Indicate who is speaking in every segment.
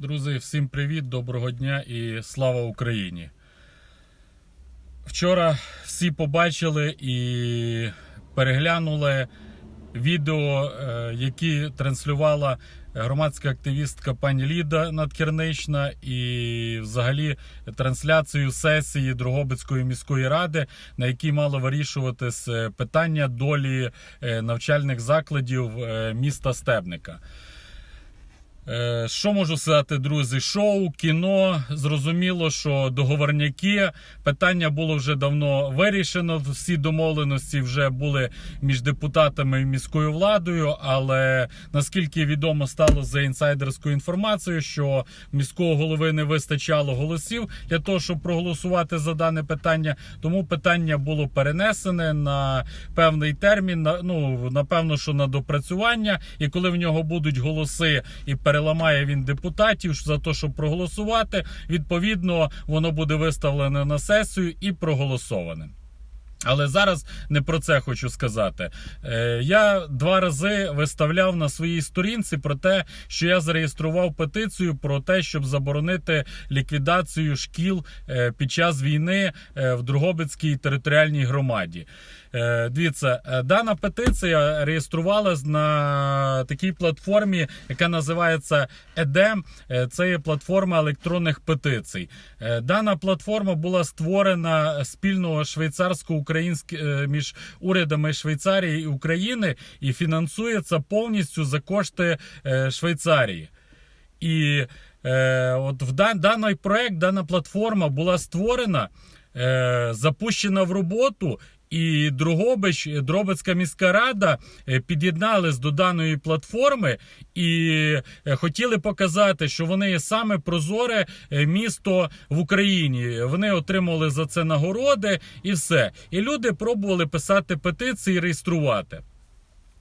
Speaker 1: Друзі, всім привіт, доброго дня і слава Україні. Вчора всі побачили і переглянули відео, е, які транслювала громадська активістка пані Ліда Надкірнична і взагалі трансляцію сесії Дрогобицької міської ради, на якій мало вирішуватись питання долі е, навчальних закладів е, міста Стебника. Е, Що можу сказати, друзі? Шоу, кіно. Зрозуміло, що договорняки. Питання було вже давно вирішено. Всі домовленості вже були між депутатами і міською владою. Але наскільки відомо стало за інсайдерською інформацією, що міського голови не вистачало голосів для того, щоб проголосувати за дане питання. Тому питання було перенесене на певний термін. на- Ну напевно, що на допрацювання. І коли в нього будуть голоси і переламає він депутатів за те, щоб проголосувати. Відповідно, воно буде виставлене на сесію і проголосоване. Але зараз не про це хочу сказати. Е, я два рази виставляв на своїй сторінці про те, що я зареєстрував петицію про те, щоб заборонити ліквідацію шкіл е, під час війни е, в Другобицькій територіальній громаді. Дивіться, дана петиція реєструвалась на такій платформі, яка називається EDEM. Е, Це є платформа електронних петицій. Дана платформа була створена спільно швейцарсько-українськ е, між урядами Швейцарії і України і фінансується повністю за кошти е, Швейцарії. І е, от в дан, даний проект, дана платформа була створена, е, запущена в роботу. І Другобич, Дробицька міська рада е, під'єднались до даної платформи і е, хотіли показати, що вони є саме прозоре е, місто в Україні. Вони отримали за це нагороди і все. І люди пробували писати петиції, реєструвати.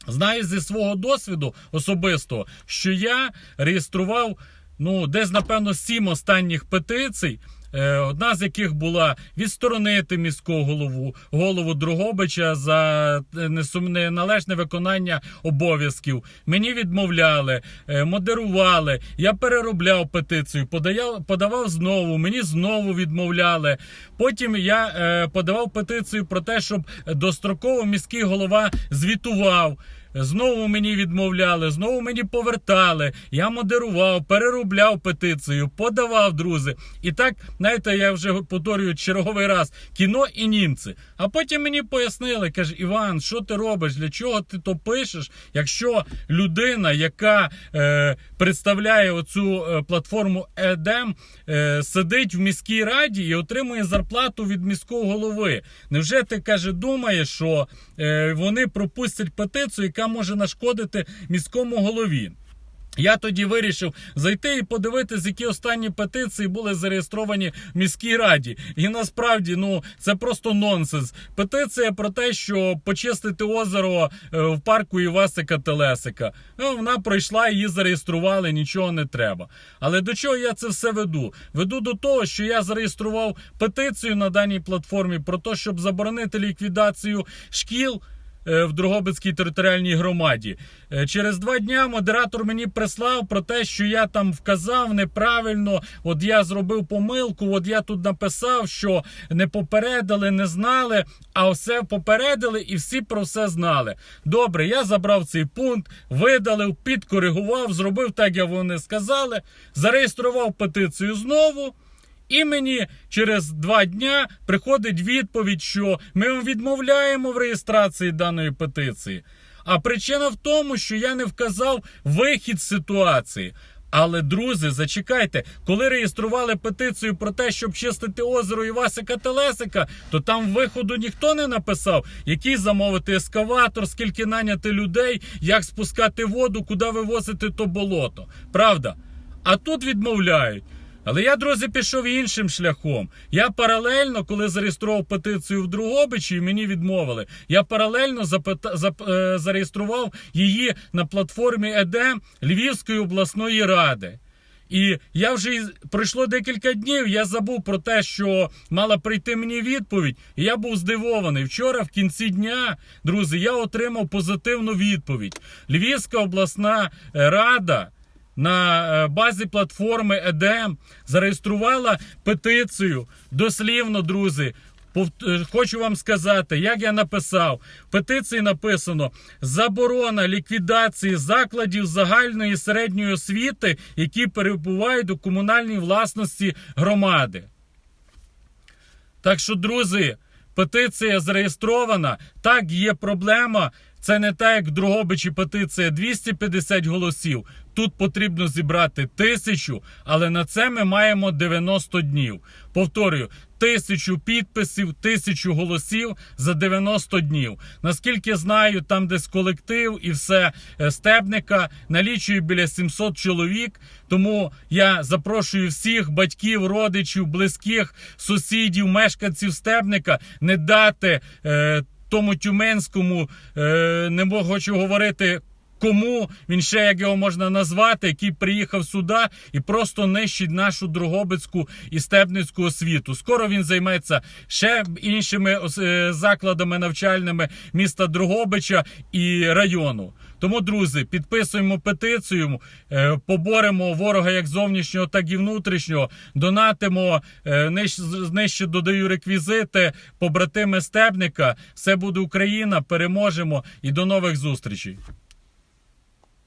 Speaker 1: Знаю зі свого досвіду особисто, що я реєстрував ну, десь, напевно, сім останніх петицій. Е, Одна з яких була відсторонити міського голову голову Другобича за е, несум- неналежне виконання обов'язків. Мені відмовляли, е, модерували. Я переробляв петицію, подаяв, подавав знову. Мені знову відмовляли. Потім я подавав петицію про те, щоб достроково міський голова звітував. Знову мені відмовляли, знову мені повертали. Я модерував, переробляв петицію, подавав друзі. І так, знаєте, я вже повторюю черговий раз кіно і німці. А потім мені пояснили, каже, Іван, що ти робиш? Для чого ти то пишеш? Якщо людина, яка е, представляє оцю е, платформу EDEM, е, сидить в міській раді і отримує зарплату від міського голови. Невже ти каже, думаєш, що е, вони пропустять петицію, яка може нашкодити міському голові? Я тоді вирішив зайти і подивитися, які останні петиції були зареєстровані в міській раді. І насправді, ну це просто нонсенс. Петиція про те, що почистити озеро е, в парку Івасика Телесика. Ну, вона пройшла, її зареєстрували, нічого не треба. Але до чого я це все веду? Веду до того, що я зареєстрував петицію на даній платформі про те, щоб заборонити ліквідацію шкіл в Дрогобицькій територіальній громаді. Е, Через два дня модератор мені прислав про те, що я там вказав неправильно. От я зробив помилку. От я тут написав, що не попередили, не знали, а все попередили і всі про все знали. Добре, я забрав цей пункт, видалив, підкоригував, зробив так, як вони сказали, зареєстрував петицію знову. І мені через два дня приходить відповідь, що ми відмовляємо в реєстрації даної петиції. А причина в тому, що я не вказав вихід з ситуації. Але, друзі, зачекайте, коли реєстрували петицію про те, щоб чистити озеро Івасика Телесика, то там виходу ніхто не написав, який замовити ескаватор, скільки наняти людей, як спускати воду, куди вивозити то болото. Правда? А тут відмовляють. Але я, друзі, пішов іншим шляхом. Я паралельно, коли зареєстрував петицію в Другобичі, і мені відмовили. Я паралельно запита... зап... е, зареєстрував її на платформі ЕДЕМ Львівської обласної ради. І я вже пройшло декілька днів. Я забув про те, що мала прийти мені відповідь. І я був здивований. Вчора, в кінці дня, друзі, я отримав позитивну відповідь. Львівська обласна е, рада на е, базі платформи EDM зареєструвала петицію. Дослівно, друзі. Е, Хочу вам сказати, як я написав, в петиції написано заборона ліквідації закладів загальної середньої освіти, які перебувають у комунальній власності громади. Так що, друзі, петиція зареєстрована. Так, є проблема. Це не так, як в Дрогобичі петиція 250 голосів. Тут потрібно зібрати тисячу, але на це ми маємо 90 днів. Повторюю, тисячу підписів, тисячу голосів за 90 днів. Наскільки знаю, там десь колектив і все е, стебника налічує біля 700 чоловік. Тому я запрошую всіх батьків, родичів, близьких, сусідів, мешканців стебника не дати. Е, тому тюменському е, не хочу говорити. Кому він ще як його можна назвати, який приїхав сюди і просто нищить нашу Дрогобицьку і стебницьку освіту. Скоро він займеться ще іншими е, закладами навчальними міста Дрогобича і району. Тому, друзі, підписуємо петицію, е, поборемо ворога як зовнішнього, так і внутрішнього. Донатимо е, нижче, додаю реквізити, побратими стебника. Все буде Україна. Переможемо і до нових зустрічей.